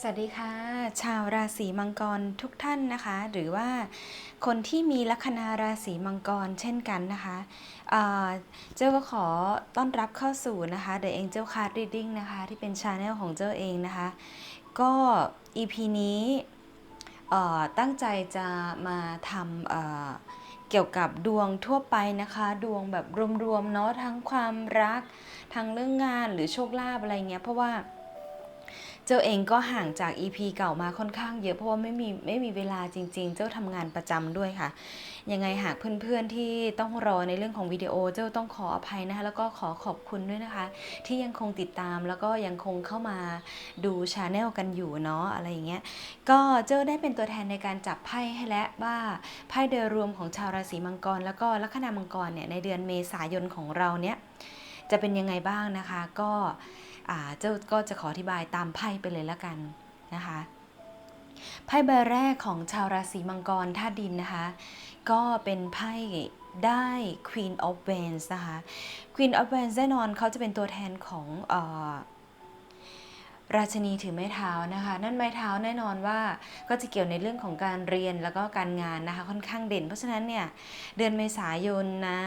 สวัสดีค่ะ ชาวราศีมังกรทุกท่านนะคะ หรือว่าคนที่มีลัคนาราศีมังกรเช่นกันนะคะเจ้าก็ขอต้อนรับเข้าสู่นะคะ The Angel Card Reading นะคะ ที่เป็นชาแนลของเจ้าเองนะคะ ก็ EP นี้ตั้งใจจะมาทำเกี่ยวกับดวงทั่วไปนะคะ ดวงแบบรวมๆเนาะทั้งความรัก ทั้งเรื่องงานหรือโชคลาภอะไรเงี้ยเพราะว่า เจ้าเองก็ห่างจาก EP เก่ามาค่อนข้างเยอะเพราะว่าไม่มีไม่มีเวลาจริง ๆ เจ้าทำงานประจำด้วยค่ะ ยังไงหากเพื่อนๆที่ต้องรอในเรื่องของวิดีโอเจ้าต้องขออภัยนะคะแล้วก็ขอขอบคุณด้วยนะคะ ที่ยังคงติดตามแล้วก็ยังคงเข้ามาดูชาแนลกันอยู่เนาะอะไรอย่างเงี้ยก็เจ้าได้เป็นตัวแทนในการจับไพ่ให้และว่าไพ่โดยรวมของชาวราศีมังกร แล้วก็ลัคนามังกรเนี่ยในเดือนเมษายนของเราเนี่ยจะเป็นยังไงบ้างนะคะก็ เจ้าก็จะขออธิบายตามไพ่ไปเลยละกันนะคะไพ่ใบแรกของชาวราศีมังกรธาตุดินนะคะ ก็เป็นไพ่ได้ Queen of Wands นะคะ Queen of Wands แน่นอนเขาจะเป็นตัวแทนของอ ราชนีถือไม้เท้านะคะ นั่นไม้เท้าแน่นอนว่าก็จะเกี่ยวในเรื่องของการเรียนแล้วก็การงานนะคะค่อนข้างเด่น เพราะฉะนั้นเนี่ยเดือนเมษายนนะ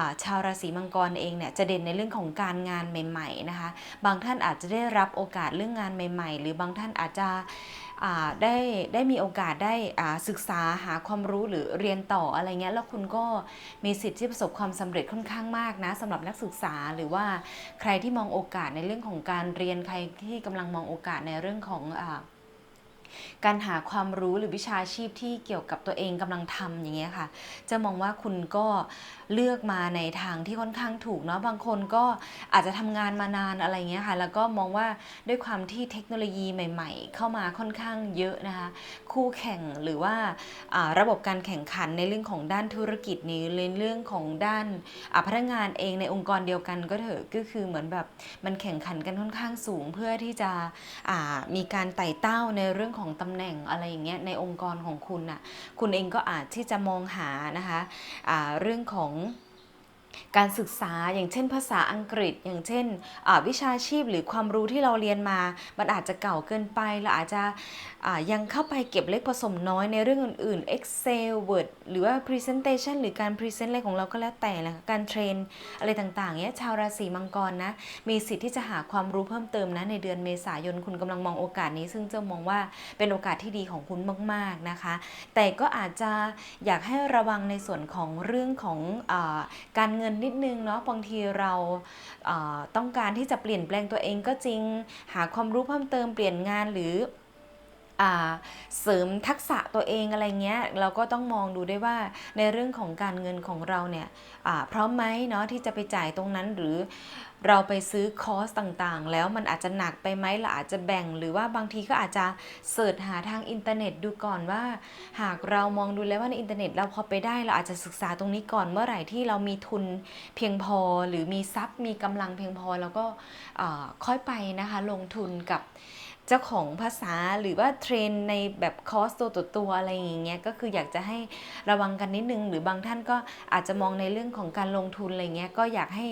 ะชาวราศีมังกรเองเนี่ยจะเด่นในเรื่องของการงานใหม่ ๆนะคะ บางท่านอาจจะได้รับโอกาสเรื่องงานใหม่ ๆ หรือบางท่านอาจจะ ได้ได้มีโอกาสได้ศึกษาหาความรู้หรือเรียนต่ออะไรเงี้ยแล้วคุณก็มีสิทธิ์ที่ประสบความสำเร็จค่อนข้างมากนะสำหรับนักศึกษาหรือว่าใครที่มองโอกาสในเรื่องของการเรียนใครที่กำลังมองโอกาสในเรื่องของอการหาความรู้หรือวิชาชีพที่เกี่ยวกับตัวเองกำลังทำอย่างเงี้ยค่ะ จะมองว่าคุณก็ เลือกมาในทางที่ค่อนข้างถูกเนาะบางคนก็อาจจะทำงานมานานอะไรเงี้ยค่ะ แล้วก็มองว่าด้วยความที่เทคโนโลยีใหม่ ๆ เข้ามาค่อนข้างเยอะนะคะ คู่แข่งหรือว่าระบบการแข่งขันในเรื่องของด้านธุรกิจนี้ในเรื่องของด้านอ่าพนักงานเองในองค์กรเดียวกันก็เถอะก็คือเหมือนแบบมันแข่งขันกันค่อนข้างสูง เพื่อที่จะมีการไต่เต้าในเรื่องของตำแหน่งอะไรอย่างเงี้ยในองค์กรของคุณน่ะคุณเองก็อาจที่จะมองหานะคะอ่าเรื่องของ um การศึกษาอย่างเช่นภาษาอังกฤษ อย่างเช่นวิชาชีพหรือความรู้ที่เราเรียนมา มันอาจจะเก่าเกินไปเราอาจจะยังเข้าไปเก็บเล็กผสมน้อยในเรื่องอื่น ๆ Excel Word หรือว่า Presentation หรือการ Present อะไรของเราก็แล้วแต่ละการเทรนอะไรต่างๆเนี้ยชาวราศีมังกรนะมีสิทธิ์ที่จะหาความรู้เพิ่มเติมนะในเดือนเมษายนคุณกำลังมองโอกาสนี้ ซึ่งเจ้ามองว่าเป็นโอกาสที่ดีของคุณมาก ๆนะคะ แต่ก็อาจจะอยากให้ระวังในส่วนของเรื่องของอการเงินนิดนึงเนาะบางทีเราต้องการที่จะเปลี่ยนแปลงตัวเองก็จริง หาความรู้เพิ่มเติมเปลี่ยนงานหรือ เสริมทักษะตัวเองอะไรเงี้ยเราก็ต้องมองดูด้วยว่าในเรื่องของการเงินของเราเนี่ยพร้อมไหมเนาะที่จะไปจ่ายตรงนั้นหรือเราไปซื้อคอร์สต่างๆ แล้วมันอาจจะหนักไปไหมเราอาจจะแบ่ง หรือว่าบางทีก็อาจจะเสิร์ชหาทางอินเทอร์เน็ตดูก่อนว่า หากเรามองดูแล้วว่าในอินเทอร์เน็ตเราพอไปได้เราอาจจะศึกษาตรงนี้ก่อนเมื่อไหร่ที่เรามีทุนเพียงพอหรือมีทรัพย์มีกำลังเพียงพอ แล้วก็ค่อยไปนะคะลงทุนกับ เจ้าของภาษาหรือว่าเทรนในแบบคอร์สตัวต่อตัวอะไรอย่างเงี้ยก็คืออยากจะให้ระวังกันนิดนึง หรือบางท่านก็อาจจะมองในเรื่องของการลงทุนอะไรเงี้ยก็อยากให้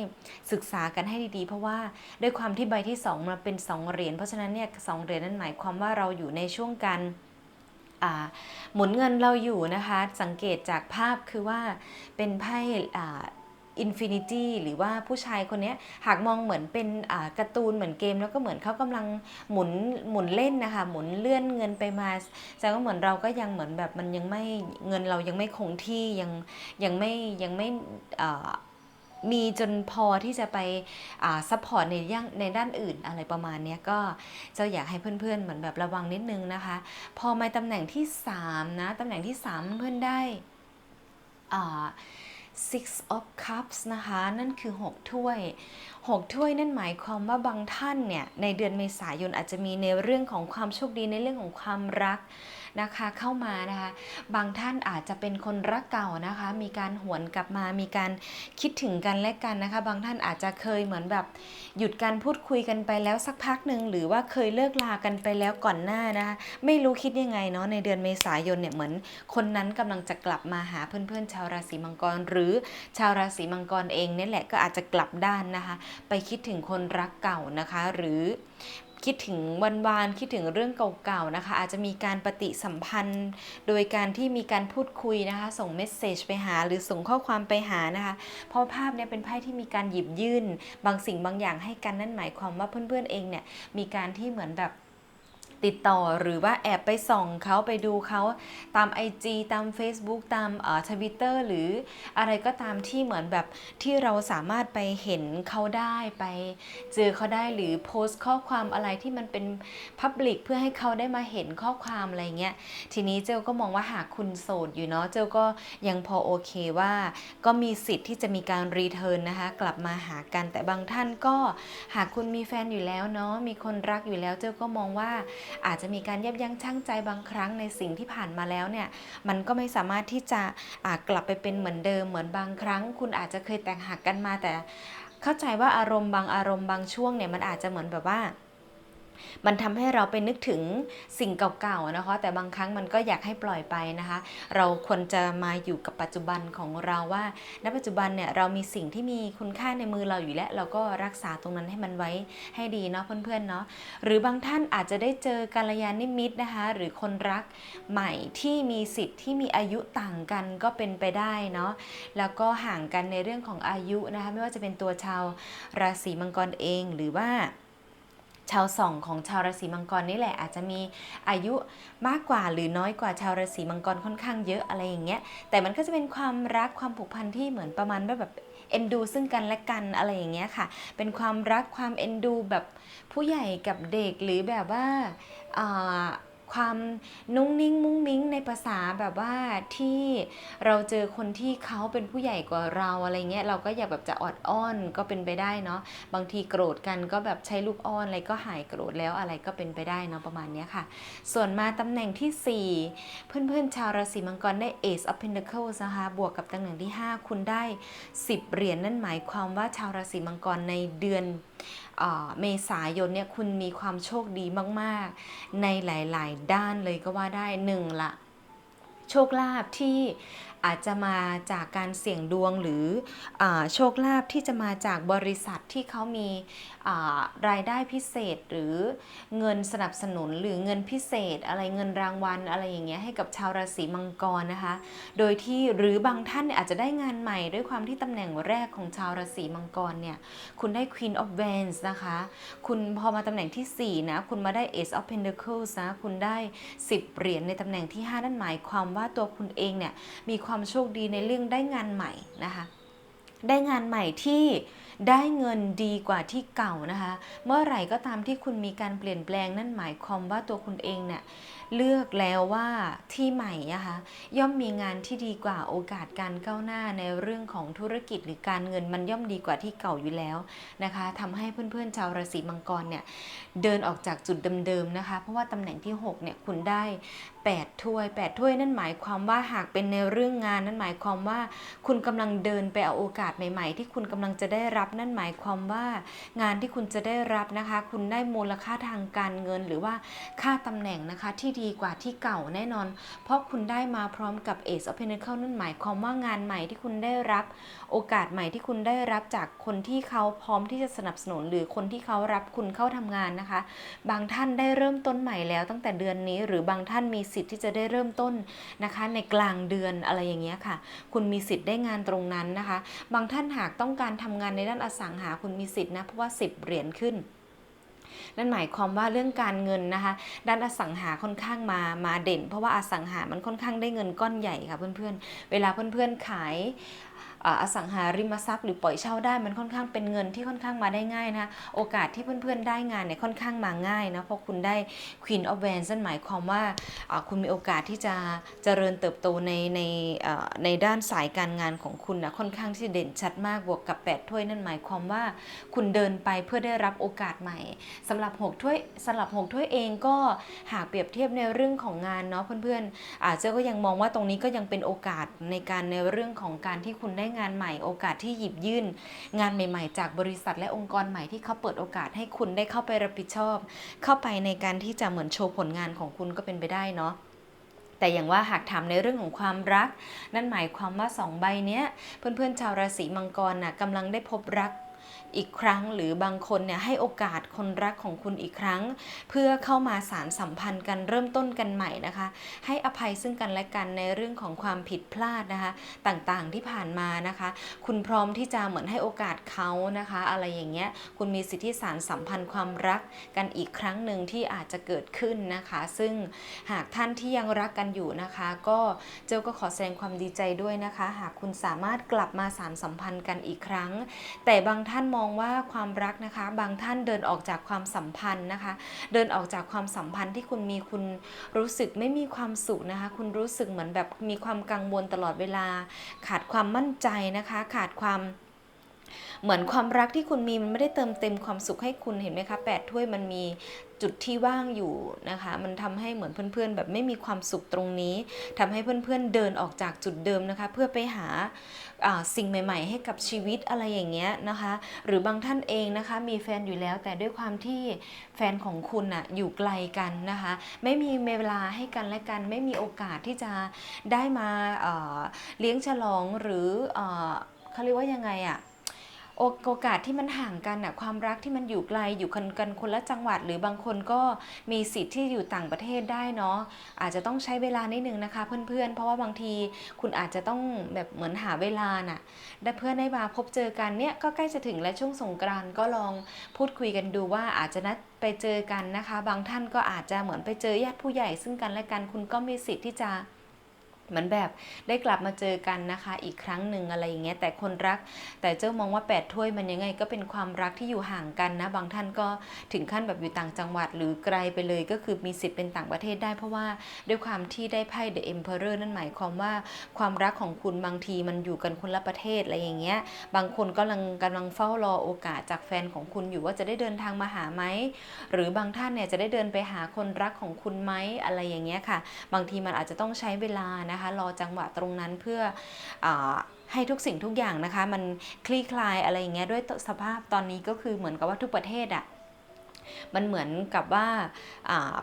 ศึกษากันให้ดีๆ เพราะว่าด้วยความที่ใบที่สองมันเป็นสองเหรียญเพราะฉะนั้นเนี่ยสองเหรียญนั้นหมายความว่าเราอยู่ในช่วงการหมุนเงินเราอยู่นะคะ สังเกตจากภาพคือว่าเป็นไพ่ อินฟินิตี้หรือว่าผู้ชายคนนี้หากมองเหมือนเป็นการ์ตูนเหมือนเกม แล้วก็เหมือนเขากำลังหมุนหมุนเล่นนะคะ หมุนเลื่อนเงินไปมาแสดงว่าเหมือนเราก็ยังเหมือนแบบมันยังไม่เงินเรายังไม่คงที่ยังยังไม่ยังไม่มีจนพอที่จะไปซัพพอร์ตในย่างในด้านอื่นอะไรประมาณนี้ก็จะอยากให้เพื่อนๆเหมือนแบบระวังนิดนึงนะคะ พอมาตำแหน่งที่ 3 นะ ตำแหน่งที่ 3 เพื่อนได้อ่า six of cups นะคะ นั่นคือ 6 ถ้วย 6 ถ้วยนั่นหมายความว่าบางท่านเนี่ย ในเดือนเมษายนอาจจะมีในเรื่องของความโชคดีในเรื่องของความรัก นะคะเข้ามานะคะ บางท่านอาจจะเป็นคนรักเก่านะคะ มีการหวนกลับมา มีการคิดถึงกันและกันนะคะ บางท่านอาจจะเคยเหมือนแบบหยุดการพูดคุยกันไปแล้วสักพักหนึ่งหรือว่าเคยเลิกลากันไปแล้วก่อนหน้านะคะ ไม่รู้คิดยังไงเนาะในเดือนเมษายนเนี่ยเหมือน คนนั้นกำลังจะกลับมาหาเพื่อนๆ ชาวราศีมังกร หรือชาวราศีมังกรเองเนี่ยแหละก็อาจจะกลับด้านนะคะ ไปคิดถึงคนรักเก่านะคะ หรือ คิดถึงวันวานคิดถึงเรื่องเก่าๆนะคะ อาจจะมีการปฏิสัมพันธ์ โดยการที่มีการพูดคุยนะคะ ส่งเมสเซจไปหาหรือส่งข้อความไปหานะคะ เพราะภาพเนี่ยเป็นไพ่ที่มีการหยิบยื่น บางสิ่งบางอย่างให้กันนั่นหมายความว่าเพื่อนๆเองเนี่ยมีการที่เหมือนแบบ ติดต่อหรือว่าแอบไปส่องเขาไปดูเขาตาม IG ตาม Facebook ตามเอ่อทวิตเตอร์หรืออะไรก็ตามที่เหมือนแบบที่เราสามารถไปเห็นเขาได้ไปเจอเขาได้หรือโพสต์ข้อความอะไรที่มันเป็นพับลิกเพื่อให้เขาได้มาเห็นข้อความอะไรเงี้ยทีนี้เจลก็มองว่าหากคุณโสดอยู่เนาะเจลก็ยังพอโอเคว่า ก็มีสิทธิ์ที่จะมีการรีเทิร์นนะคะกลับมาหากันแต่บางท่านก็หากคุณมีแฟนอยู่แล้วเนาะมีคนรักอยู่แล้วเจลก็มองว่าอาจจะมีการยับยั้งชั่งใจบางครั้งในสิ่งที่ผ่านมาแล้วเนี่ยมันก็ไม่สามารถที่จะกลับไปเป็นเหมือนเดิมเหมือนบางครั้ง คุณอาจจะเคยแตกหักกันมาแต่ เข้าใจว่าอารมณ์บางอารมณ์บางช่วงเนี่ยมันอาจจะเหมือนแบบว่า มันทำให้เราไปนึกถึงสิ่งเก่าๆนะคะ แต่บางครั้งมันก็อยากให้ปล่อยไปนะคะ เราควรจะมาอยู่กับปัจจุบันของเราว่า ณปัจจุบันเนี่ยเรามีสิ่งที่มีคุณค่าในมือเราอยู่แล้ว เราก็รักษาตรงนั้นให้มันไว้ให้ดีเนาะเพื่อนๆเนาะหรือบางท่านอาจจะได้เจอกัลยาณมิตรนะคะ หรือคนรักใหม่ที่มีสิทธิ์ที่มีอายุต่างกันก็เป็นไปได้เนาะแล้วก็ห่างกันในเรื่องของอายุนะคะ ไม่ว่าจะเป็นตัวชาวราศีมังกรเองหรือว่า ชาวสองของชาวราศีมังกรนี่แหละอาจจะมีอายุมากกว่าหรือน้อยกว่าชาวราศีมังกรค่อนข้างเยอะอะไรอย่างเงี้ยแต่มันก็จะเป็นความรักความผูกพันที่เหมือนประมาณแบบเอ็นดูซึ่งกันและกันอะไรอย่างเงี้ยค่ะ เป็นความรักความเอ็นดูแบบผู้ใหญ่กับเด็กหรือแบบว่าอ่า ความนุ่งนิ่งมุ้งมิ้งในภาษาแบบว่าที่เราเจอคนที่เขาเป็นผู้ใหญ่กว่าเราอะไรเงี้ยเราก็อยากแบบจะออดอ้อนก็เป็นไปได้เนาะบางทีโกรธกันก็แบบใช้ลูกอ้อนอะไรก็หายโกรธแล้วอะไรก็เป็นไปได้เนาะประมาณเนี้ยค่ะ ส่วนมาตำแหน่งที่ 4 เพื่อนๆชาวราศีมังกรได้ Ace of Pentacles นะคะบวกกับตำแหน่งที่ 5 คุณได้ 10 เหรียญนั่นหมายความว่าชาวราศีมังกรในเดือน เมษายนเนี่ยคุณมีความโชคดีมากๆ ในหลาย ๆ ด้านเลยก็ว่าได้หนึ่งละโชคลาภที่ อาจจะมาจากการเสี่ยงดวงหรืออโชคลาภที่จะมาจากบริษัทที่เขามีรายได้พิเศษ หรือเงินสนับสนุนหรือเงินพิเศษ อะไรเงินรางวัลอะไรอย่างเงี้ยให้กับชาวราศีมังกรนะคะ โดยที่หรือบางท่านเนี่ยอาจจะได้งานใหม่ด้วยความที่ตำแหน่งแรกของชาวราศีมังกรเนี่ยคุณได้ Queen of Wands นะคะ คุณพอมาตำแหน่งทีสี่4 นะ คุณมาได้ Ace of Pentacles นะ คุณได้ 10 เหรียญในตำแหน่งที่ 5 นั่นหมายความว่าตัวคุณเองเนี่ยมีความความโชคดีในเรื่องได้งานใหม่นะคะ ได้งานใหม่ที่ได้เงินดีกว่าที่เก่านะคะ เมื่อไหร่ก็ตามที่คุณมีการเปลี่ยนแปลงนั่นหมายความว่าตัวคุณเองเนี่ยเลือกแล้วว่าที่ใหม่นะคะย่อมมีงานที่ดีกว่าโอกาสการก้าวหน้าในเรื่องของธุรกิจหรือการเงินมันย่อมดีกว่าที่เก่าอยู่แล้วนะคะทำให้เพื่อนๆชาวราศีมังกรเนี่ยเดินออกจากจุดเดิมๆนะคะเพราะว่าตำแหน่งที่6เนี่ยคุณได้ 8 ถ้วย 8 ถ้วยนั่นหมายความว่าหากเป็นในเรื่องงาน นั่นหมายความว่า คุณกำลังเดินไปเอาโอกาสใหม่ ๆ ที่คุณกำลังจะได้รับนั่นหมายความว่างานที่คุณจะได้รับนะคะ คุณได้มูลค่าทางการเงินหรือว่าค่าตำแหน่งนะคะที่ดีกว่าที่เก่าแน่นอน เพราะคุณได้มาพร้อมกับ Ace of Pentacles นั่นหมายความว่างานใหม่ที่คุณได้รับโอกาสใหม่ที่คุณได้รับจากคนที่เขาพร้อมที่จะสนับสนุน หรือคนที่เขารับคุณเข้าทำงานนะคะ บางท่านได้เริ่มต้นใหม่แล้วตั้งแต่เดือนนี้ หรือบางท่านมีสิทธิ์ที่จะได้เริ่มต้นนะคะ ในกลางเดือนอะไรอย่างเงี้ยค่ะ คุณมีสิทธิ์ได้งานตรงนั้นนะคะ บางท่านหากต้องการทำงานในด้านอสังหาคุณมีสิทธิ์นะเพราะว่า 10 เหรียญขึ้นนั่นหมายความว่าเรื่องการเงินนะคะ ด้านอสังหาค่อนข้างมามาเด่น เพราะว่าอสังหามันค่อนข้างได้เงินก้อนใหญ่ค่ะเพื่อนๆ เวลาเพื่อนๆขาย อสังหาริมทรัพย์หรือปล่อยเช่าได้มันค่อนข้างเป็นเงินที่ค่อนข้างมาได้ง่ายนะคะโอกาสที่เพื่อนๆได้งานเนี่ยค่อนข้างมาง่ายนะเพราะคุณได้ Queen of Wands นั่นหมายความว่าคุณมีโอกาสที่จะเจริญเติบโตในในในด้านสายการงานของคุณนะค่อนข้างที่เด่นชัดมากบวกกับ 8 ถ้วยนั่นหมายความว่าคุณเดินไปเพื่อได้รับโอกาสใหม่สำหรับ6ถ้วยสำหรับ6ถ้วยเองก็หากเปรียบเทียบในเรื่องของงานเนาะเพื่อนๆอาจจะก็ยังมองว่าตรงนี้ก็ยังเป็นโอกาสในการในเรื่องของการที่คุณได้งานใหม่โอกาสที่หยิบยื่น งานใหม่ ๆ จากบริษัทและองค์กรใหม่ที่เขาเปิดโอกาสให้คุณได้เข้าไปรับผิดชอบ เข้าไปในการที่จะเหมือนโชว์ผลงานของคุณก็เป็นไปได้เนาะแต่อย่างว่าหากถามในเรื่องของความรัก นั่นหมายความว่าสองใบเนี้ย เพื่อนๆชาวราศีมังกรน่ะกำลังได้พบรัก อีกครั้ง หรือบางคนเนี่ยให้โอกาสคนรักของคุณอีกครั้ง เพื่อเข้ามาสารสัมพันธ์กันเริ่มต้นกันใหม่นะคะ ให้อภัยซึ่งกันและกันในเรื่องของความผิดพลาดนะคะต่างๆที่ผ่านมานะคะ คุณพร้อมที่จะเหมือนให้โอกาสเขานะคะ อะไรอย่างเงี้ยคุณมีสิทธิสารสัมพันธ์ความรักกันอีกครั้งหนึ่งที่อาจจะเกิดขึ้นนะคะ ซึ่งหากท่านที่ยังรักกันอยู่นะคะ ก็เจ้าก็ขอแสดงความดีใจด้วยนะคะ หากคุณสามารถกลับมาสารสัมพันธ์กันอีกครั้ง แต่บางท่านมองว่าความรักนะคะ บางท่านเดินออกจากความสัมพันธ์นะคะ เดินออกจากความสัมพันธ์ที่คุณมีคุณรู้สึกไม่มีความสุขนะคะ คุณรู้สึกเหมือนแบบมีความกังวลตลอดเวลา ขาดความมั่นใจนะคะ ขาดความ เหมือนความรักที่คุณมีมันไม่ได้เติมเต็มความสุขให้คุณเห็นไหมคะแปดถ้วยมันมีจุดที่ว่างอยู่นะคะ มันทำให้เหมือนเพื่อนๆ แบบไม่มีความสุขตรงนี้ทำให้เพื่อนๆเดินออกจากจุดเดิมนะคะ เพื่อไปหาสิ่งใหม่ ๆ ให้กับชีวิตอะไรอย่างเงี้ยนะคะ หรือบางท่านเองนะคะมีแฟนอยู่แล้ว แต่ด้วยความที่แฟนของคุณอะอยู่ไกลกันนะคะ ไม่มีเวลาให้กันและกัน ไม่มีโอกาสที่จะได้มาเเลี้ยงฉลองหรือเอ่อเขาเรียกว่ายังไงอะ โอกาสที่มันห่างกันอะความรักที่มันอยู่ไกลอยู่กันกันคนละจังหวัด หรือบางคนก็มีสิทธิ์ที่อยู่ต่างประเทศได้เนาะอาจจะต้องใช้เวลานิดนึงนะคะ เพื่อนๆ เพราะว่าบางทีคุณอาจจะต้องแบบเหมือนหาเวลาน่ะได้เพื่อนได้มาพบเจอกันเนี่ยก็ใกล้จะถึงและช่วงสงกรานต์ก็ลองพูดคุยกันดูว่าอาจจะนัดไปเจอกันนะคะ บางท่านก็อาจจะเหมือนไปเจอญาติผู้ใหญ่ซึ่งกันและกันคุณก็มีสิทธิ์ที่จะ เหมือนแบบได้กลับมาเจอกันนะคะ อีกครั้งหนึ่งอะไรอย่างเงี้ยแต่คนรัก แต่เจ้ามองว่า 8 ถ้วยมันยังไงก็เป็นความรักที่อยู่ห่างกันนะ บางท่านก็ถึงขั้นแบบอยู่ต่างจังหวัดหรือไกลไปเลยก็คือมีสิทธิ์เป็นต่างประเทศได้ เพราะว่าด้วยความที่ได้ไพ่ The Emperor นั่นหมายความว่าความรักของคุณบางทีมันอยู่กันคนละประเทศอะไรอย่างเงี้ยบางคนก็กำลังกำลังเฝ้ารอโอกาสจากแฟนของคุณอยู่ว่าจะได้เดินทางมาหาไหมหรือบางท่านเนี่ยจะได้เดินไปหาคนรักของคุณไหมอะไรอย่างเงี้ยค่ะ บางทีมันอาจจะต้องใช้เวลานะคะรอจังหวะตรงนั้นเพื่ออให้ทุกสิ่งทุกอย่างนะคะ มันคลี่คลายอะไรอย่างเงี้ยด้วยสภาพตอนนี้ก็คือเหมือนกับว่าทุกประเทศอะ มันเหมือนกับว่า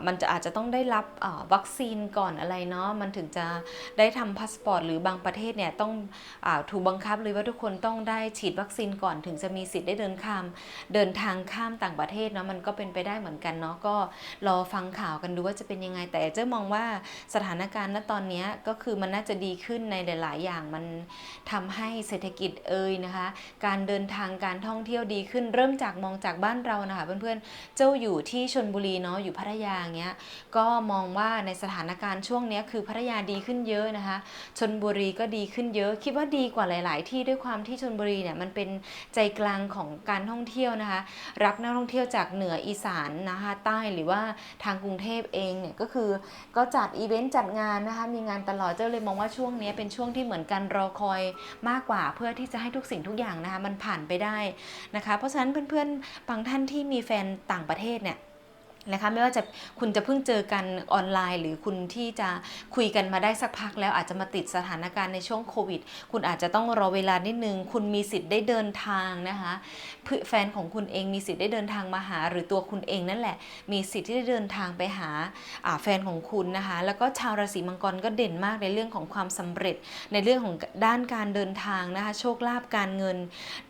มันจะอาจจะต้องได้รับวัคซีนก่อนอะไรเนาะมันถึงจะได้ทำพาสปอร์ตหรือบางประเทศเนี่ยต้องอถูกบังคับเลยว่าทุกคนต้องได้ฉีดวัคซีนก่อนถึงจะมีสิทธิ์ได้เดินข้าม เดินทางข้ามต่างประเทศเนาะมันก็เป็นไปได้เหมือนกันเนาะก็รอฟังข่าวกันดูว่าจะเป็นยังไง แต่เจ้ามองว่าสถานการณ์ณตอนนี้ก็คือมันน่าจะดีขึ้นในหลาย ๆ อย่างมันทำให้เศรษฐกิจเอ่ยนะคะ การเดินทางการท่องเที่ยวดีขึ้นเริ่มจากมองจากบ้านเรานะคะเพื่อนๆเจ้าอยู่ที่ชนบุรีเนาะอยู่พัทยาอย่างเงี้ยก็มองว่าในสถานการณ์ช่วงเนี้ยคือพัทยาดีขึ้นเยอะนะคะชนบุรีก็ดีขึ้นเยอะ คิดว่าดีกว่าหลาย ๆ ที่ด้วยความที่ชนบุรีเนี่ยมันเป็นใจกลางของการท่องเที่ยวนะคะ รับนักท่องเที่ยวจากเหนืออีสานนะคะใต้หรือว่าทางกรุงเทพเองเนี่ยก็คือก็จัดอีเวนต์จัดงานนะคะมีงานตลอดเจ้าเลยมองว่าช่วงนี้เป็นช่วงที่เหมือนกันรอคอยมากกว่าเพื่อที่จะให้ทุกสิ่งทุกอย่างนะคะมันผ่านไปได้นะคะ เพราะฉะนั้นเพื่อนๆบางท่านที่มีแฟนต่างประเทศเนี่ยนะคะไม่ว่าจะคุณจะเพิ่งเจอกันออนไลน์ หรือคุณที่จะคุยกันมาได้สักพักแล้วอาจจะมาติดสถานการณ์ในช่วงโควิด คุณอาจจะต้องรอเวลานิดนึง คุณมีสิทธิ์ได้เดินทางนะคะเพื่อแฟนของคุณเองมีสิทธิ์ได้เดินทางมาหา หรือตัวคุณเองนั่นแหละ มีสิทธิ์ที่ได้เดินทางไปหาาแฟนของคุณนะคะแล้วก็ชาวราศีมังกรก็เด่นมากในเรื่องของความสำเร็จ ในเรื่องของด้านการเดินทางนะคะโชคลาภการเงิน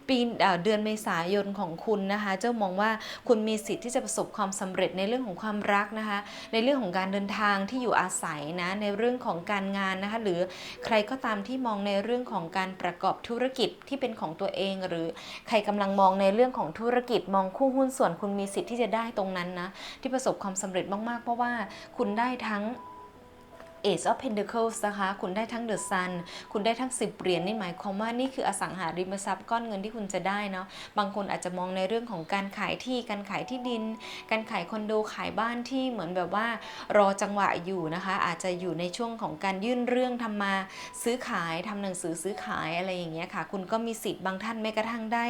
ปีเดือนเมษายนของคุณนะคะ เจ้ามองว่าคุณมีสิทธิ์ที่จะประสบความสำเร็จในเรื่องของความรักนะคะ ในเรื่องของการเดินทางที่อยู่อาศัยนะในเรื่องของการงานนะคะ หรือใครก็ตามที่มองในเรื่องของการประกอบธุรกิจที่เป็นของตัวเอง หรือใครกำลังมองในเรื่องของธุรกิจมองคู่หุ้นส่วนคุณมีสิทธิ์ที่จะได้ตรงนั้นนะที่ประสบความสำเร็จมากๆ เพราะว่าคุณได้ทั้ง Ace of Pentacles นะคะ คุณได้ทั้ง The Sun คุณได้ทั้ง 10 เหรียญนี่หมายความว่านี่คืออสังหาริมทรัพย์ก้อนเงินที่คุณจะได้เนาะ บางคนอาจจะมองในเรื่องของการขายที่ การขายที่ดิน การขายคอนโด ขายบ้านที่เหมือนแบบว่ารอจังหวะอยู่นะคะ อาจจะอยู่ในช่วงของการยื่นเรื่องทำมาซื้อขายทำหนังสือซื้อขายอะไรอย่างเงี้ยค่ะ คุณก็มีสิทธิ์บางท่านแม้กระทั่งได้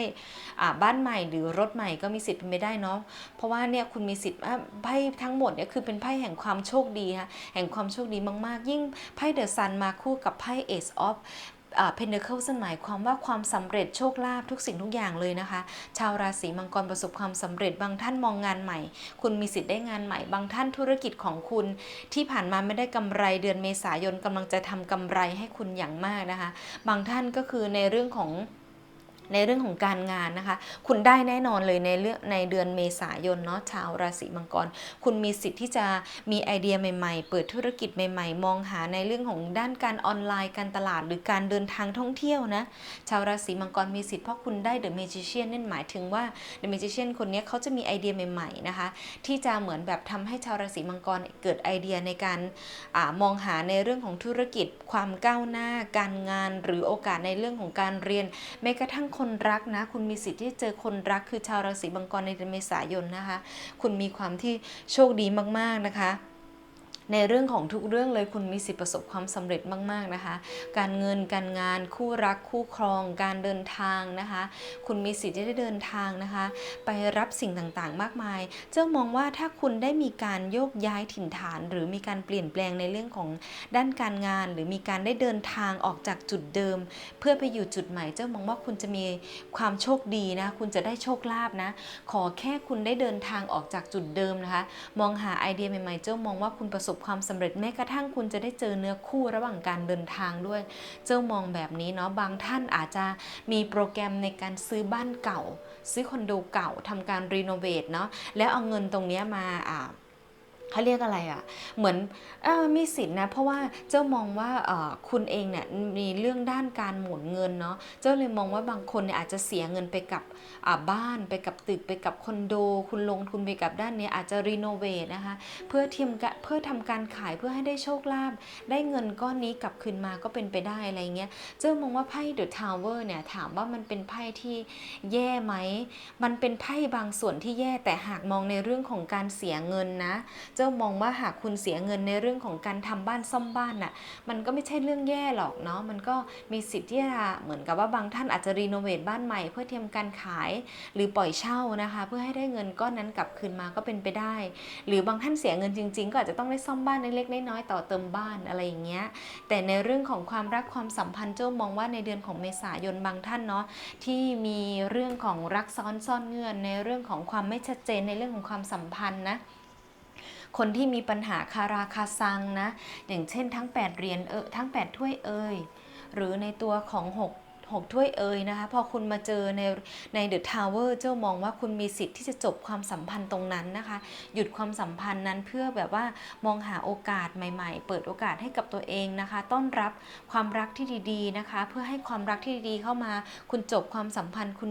อ่าบ้านใหม่หรือรถใหม่ก็มีสิทธิ์เป็นไปได้เนาะ เพราะว่าเนี่ยคุณมีสิทธิ์ว่าไพ่ทั้งหมดเนี่ยคือเป็นไพ่แห่งความโชคดีค่ะแห่งความโชคดีมากๆยิ่งไพ่เดอะซันมาคู่กับไพ่ Ace of เพนเดเคิลซึ่งหมายความว่าความสำเร็จโชคลาภทุกสิ่งทุกอย่างเลยนะคะ ชาวราศีมังกรประสบความสำเร็จบางท่านมองงานใหม่ คุณมีสิทธิ์ได้งานใหม่ บางท่านธุรกิจของคุณ ที่ผ่านมาไม่ได้กำไรเดือนเมษายนกำลังจะทำกำไรให้คุณอย่างมากนะคะ บางท่านก็คือในเรื่องของ ในเรื่องของการงานนะคะ คุณได้แน่นอนเลยในเรื่องในเดือนเมษายนเนาะชาวราศีมังกร คุณมีสิทธิ์ที่จะมีไอเดียใหม่ๆ เปิดธุรกิจใหม่ๆ มองหาในเรื่องของด้านการออนไลน์การตลาด หรือการเดินทางท่องเที่ยวนะ ชาวราศีมังกรมีสิทธิ์เพราะคุณได้เดอะเมจิเชียนนั่นหมายถึงว่าเดอะเมจิเชียนคนนี้เขาจะมีไอเดียใหม่ๆนะคะที่จะเหมือนแบบทำให้ชาวราศีมังกรเกิดไอเดียในการอามองหาในเรื่องของธุรกิจ ความก้าวหน้า การงาน หรือโอกาสในเรื่องของการเรียนแม้กระทั่งคนรักนะ คุณมีสิทธิ์ที่เจอคนรักคือชาวราศีมังกรในเดือนเมษายนนะคะ คุณมีความที่โชคดีมากๆนะคะ ในเรื่องของทุกเรื่องเลยคุณมีสิทธิประสบความสำเร็จมาก ๆนะคะ การเงินการงานคู่รักคู่ครอง การเดินทางนะคะ คุณมีสิทธิ์ที่ได้เดินทางนะคะ ไปรับสิ่งต่างๆ มากมาย เจ้ามองว่าถ้าคุณได้มีการโยกย้ายถิ่นฐาน หรือมีการเปลี่ยนแปลงในเรื่องของด้านการงาน หรือมีการได้เดินทางออกจากจุดเดิม เพื่อไปอยู่จุดใหม่ เจ้ามองว่าคุณจะมีความโชคดีนะ คุณจะได้โชคลาภนะ ขอแค่คุณได้เดินทางออกจากจุดเดิมนะคะ มองหาไอเดียใหม่ๆ เจ้ามองว่าคุณประสบความสำเร็จแม้กระทั่งคุณจะได้เจอเนื้อคู่ระหว่างการเดินทางด้วย เจ้ามองแบบนี้เนาะบางท่านอาจจะมีโปรแกรมในการซื้อบ้านเก่า ซื้อคอนโดเก่าทำการรีโนเวทเนาะแล้วเอาเงินตรงเนี้ยมาอ่า เขาเรียกอะไรอะ่ะ เหมือนอมีสิทธินะ เพราะว่าเจ้ามองว่าคุณเองเนี่ยมีเรื่องด้านการหมุนเงินเนาะ เจ้าเลยมองว่าบางคนเนี่ยอาจจะเสียเงินไปกับบ้านไปกับตึกไปกับคอนโด คุณลงทุนไปกับด้านเนี้ยอาจจะรีโนเวทนะคะ เพื่อเทียมกะเพื่อทำการขายเพื่อให้ได้โชคลาภ ได้เงินก้อนนี้กลับคืนมาก็เป็นไปได้อะไรเงี้ย เจ้ามองว่าไพ่เดอะทาวเวอร์เนี่ยถามว่ามันเป็นไพ่ที่แย่ไหม มันเป็นไพ่บางส่วนที่แย่แต่หากมองในเรื่องของการเสียเงินนะ เจ้ามองว่าหากคุณเสียเงินในเรื่องของการทำบ้านซ่อมบ้านน่ะมันก็ไม่ใช่เรื่องแย่หรอกเนาะมันก็มีสิทธิ์ที่จะเหมือนกับว่าบางท่านอาจจะรีโนเวทบ้านใหม่ เพื่อเทียมการขายหรือปล่อยเช่านะคะ เพื่อให้ได้เงินก้อนนั้นกลับคืนมาก็เป็นไปได้ หรือบางท่านเสียเงินจริง ๆ ก็อาจจะต้องได้ซ่อมบ้านเล็กๆน้อยๆต่อเติมบ้านอะไรอย่างเงี้ยแต่ในเรื่องของความรักความสัมพันธ์เจ้ามองว่าในเดือนของเมษายนบางท่านเนาะที่มีเรื่องของรักซ้อนซ่อนเงื่อนในเรื่องของความไม่ชัดเจนในเรื่องของความสัมพันธ์นะ คนที่มีปัญหาคาราคาซังนะ อย่างเช่นทั้ง 8 เหรียญเออทั้ง 8 ถ้วยเอยหรือในตัวของ 6 6 ถ้วยเอยนะคะ พอคุณมาเจอในในเดอะทาวเวอร์เจ้ามองว่าคุณมีสิทธิ์ที่จะจบความสัมพันธ์ตรงนั้นนะคะ หยุดความสัมพันธ์นั้นเพื่อแบบว่ามองหาโอกาสใหม่ ๆ เปิดโอกาสให้กับตัวเองนะคะ ต้อนรับความรักที่ดีๆนะคะ เพื่อให้ความรักที่ดีๆเข้ามา คุณจบความสัมพันธ์คุณ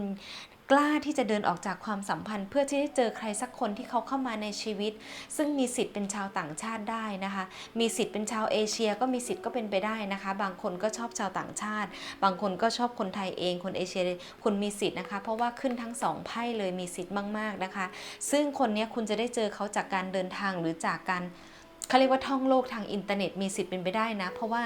กล้าที่จะเดินออกจากความสัมพันธ์เพื่อที่จะเจอใครสักคนที่เขาเข้ามาในชีวิต ซึ่งมีสิทธิ์เป็นชาวต่างชาติได้นะคะ มีสิทธิ์เป็นชาวเอเชียก็มีสิทธิ์ก็เป็นไปได้นะคะ บางคนก็ชอบชาวต่างชาติ บางคนก็ชอบคนไทยเองคนเอเชียคุณมีสิทธิ์นะคะ เพราะว่าขึ้นทั้งสองไพ่เลยมีสิทธิ์มากๆนะคะ ซึ่งคนนี้คุณจะได้เจอเขาจากการเดินทางหรือจากการเขาเรียกว่าท่องโลกทางอินเทอร์เน็ตมีสิทธิ์เป็นไปได้นะ เพราะว่า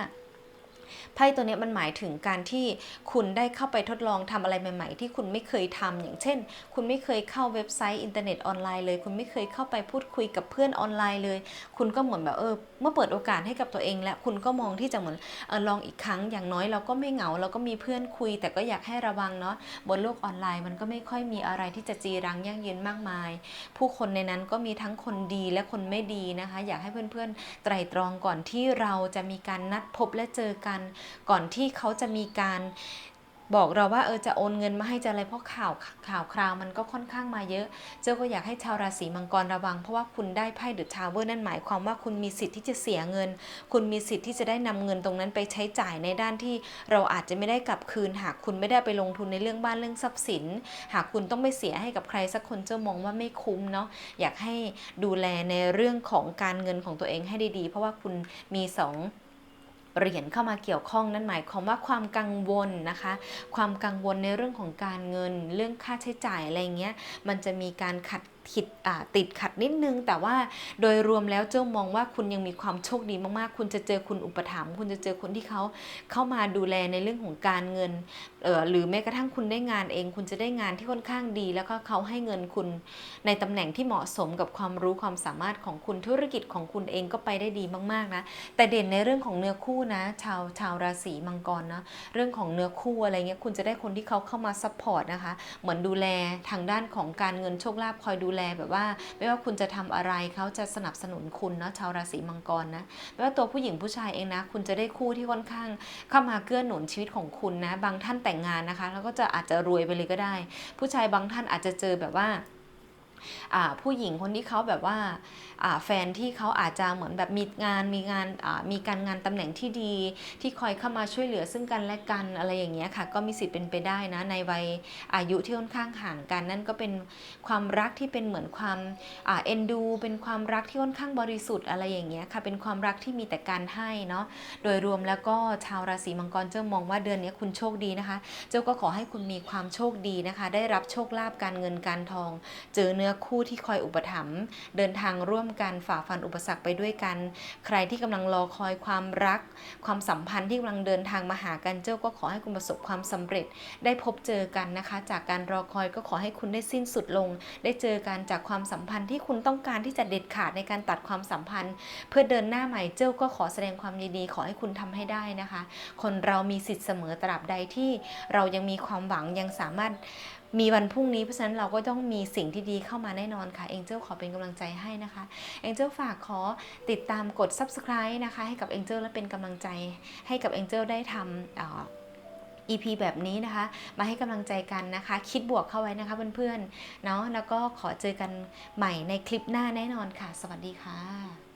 ไพ่ตัวนี้มันหมายถึงการที่คุณได้เข้าไปทดลองทำอะไรใหม่ ๆ ที่คุณไม่เคยทำอย่างเช่น คุณไม่เคยเข้าเว็บไซต์อินเทอร์เน็ตออนไลน์เลย คุณไม่เคยเข้าไปพูดคุยกับเพื่อนออนไลน์เลย คุณก็เหมือนแบบเออเมื่อเปิดโอกาสให้กับตัวเอง แล้วคุณก็มองที่จะเหมือนออลองอีกครั้งอย่างน้อยเราก็ไม่เหงาเราก็มีเพื่อนคุย แต่ก็อยากให้ระวังเนาะบนโลกออนไลน์มันก็ไม่ค่อยมีอะไรที่จะจีรังยั่งยืนมากมาย ผู้คนในนั้นก็มีทั้งคนดีและคนไม่ดีนะคะ อยากให้เพื่อนๆไตรตรองก่อนที่เราจะมีการนัดพบและเจอกันก่อนที่เขาจะมีการบอกเราว่าเออจะโอนเงินมาให้จะอะไรเพราะข่าวข่าวคราวมันก็ค่อนข้างมาเยอะ เจ้าก็อยากให้ชาวราศีมังกรระวัง เพราะว่าคุณได้ไพ่เดอะทาวเวอร์นั่นหมายความว่าคุณมีสิทธิ์ที่จะเสียเงิน คุณมีสิทธิ์ที่จะได้นำเงินตรงนั้นไปใช้จ่ายในด้านที่เราอาจจะไม่ได้กลับคืน หากคุณไม่ได้ไปลงทุนในเรื่องบ้านเรื่องทรัพย์สิน หากคุณต้องไปเสียให้กับใครสักคนเจ้ามองว่าไม่คุ้มเนาะอยากให้ดูแลในเรื่องของการเงินของตัวเองให้ดีๆ เพราะว่าคุณมีสอง เหรียญเข้ามาเกี่ยวข้องนั่นหมายความว่าความกังวลนะคะ ความกังวลในเรื่องของการเงิน เรื่องค่าใช้จ่ายอะไรเงี้ย มันจะมีการขัด ขิดติดขัดนิดนึง แต่ว่าโดยรวมแล้วเจ้ามองว่าคุณยังมีความโชคดีมากๆ คุณจะเจอคุณอุปถัมภ์คุณจะเจอคนที่เขาเข้ามาดูแลในเรื่องของการเงินออหรือแม้กระทั่งคุณได้งานเอง คุณจะได้งานที่ค่อนข้างดี แล้วก็เขาให้เงินคุณในตำแหน่งที่เหมาะสมกับความรู้ความสามารถของคุณธุรกิจของคุณเองก็ไปได้ดีมากๆนะแต่เด่นในเรื่องของเนื้อคู่นะ ชาวชาวราศีมังกรนะเรื่องของเนื้อคู่อะไรเงี้ยคุณจะได้คนที่เขาเข้ามาซัพพอร์ตนะคะเหมือนดูแลทางด้านของการเงินโชคลาภคอยดูแลแลแบบว่า ไม่ว่าคุณจะทำอะไรเขาจะสนับสนุนคุณเนาะชาวราศีมังกรนะไม่ว่าตัวผู้หญิงผู้ชายเองนะ คุณจะได้คู่ที่ค่อนข้าง เข้ามาเกื้อหนุนชีวิตของคุณนะ บางท่านแต่งงานนะคะ แล้วก็จะอาจจะรวยไปเลยก็ได้ ผู้ชายบางท่านอาจจะเจอแบบว่า ผู้หญิงคนที่เขาแบบว่าแฟนที่เขาอาจจะเหมือนแบบมีงานมีงานมีการงานตำแหน่งที่ดี ที่คอยเข้ามาช่วยเหลือซึ่งกันและกันอะไรอย่างเงี้ยค่ะ ก็มีสิทธิ์เป็นไปได้นะในวัยอายุที่ค่อนข้างห่างกัน นั่นก็เป็นความรักที่เป็นเหมือนความเอ็นดู เป็นความรักที่ค่อนข้างบริสุทธิ์อะไรอย่างเงี้ยค่ะเป็นความรักที่มีแต่การให้เนาะโดยรวมแล้วก็ชาวราศีมังกรเจ้ามองว่าเดือนนี้คุณโชคดีนะคะ เจ้าก็ขอให้คุณมีความโชคดีนะคะ ได้รับโชคลาภการเงินการทอง เจอเนื้อคู่ที่คอยอุปถัมภ์เดินทางร่วมกันฝ่าฟันอุปสรรคไปด้วยกัน ใครที่กำลังรอคอยความรัก ความสัมพันธ์ที่กำลังเดินทางมาหากันเจ้าก็ขอให้คุณประสบความสำเร็จ ได้พบเจอกันนะคะ จากการรอคอยก็ขอให้คุณได้สิ้นสุดลง ได้เจอกันจากความสัมพันธ์ที่คุณต้องการที่จะเด็ดขาดในการตัดความสัมพันธ์ เพื่อเดินหน้าใหม่เจ้าก็ขอแสดงความยินดีขอให้คุณทำให้ได้นะคะ คนเรามีสิทธิ์เสมอตราบใดที่เรายังมีความหวังยังสามารถ มีวันพรุ่งนี้เพราะฉะนั้นเราก็ต้องมีสิ่งที่ดีเข้ามาแน่นอนค่ะเอ็งเจลขอเป็นกำลังใจให้นะคะเอ็งเจลฝากขอติดตามกด subscribe นะคะให้กับเอ็งเจลและเป็นกำลังใจให้กับเอ็งเจลได้ทำเอ่อ EP แบบนี้นะคะ มาให้กำลังใจกันนะคะ คิดบวกเข้าไว้นะคะเพื่อนๆเนาะแล้วก็ขอเจอกันใหม่ในคลิปหน้าแน่นอนค่ะ สวัสดีค่ะ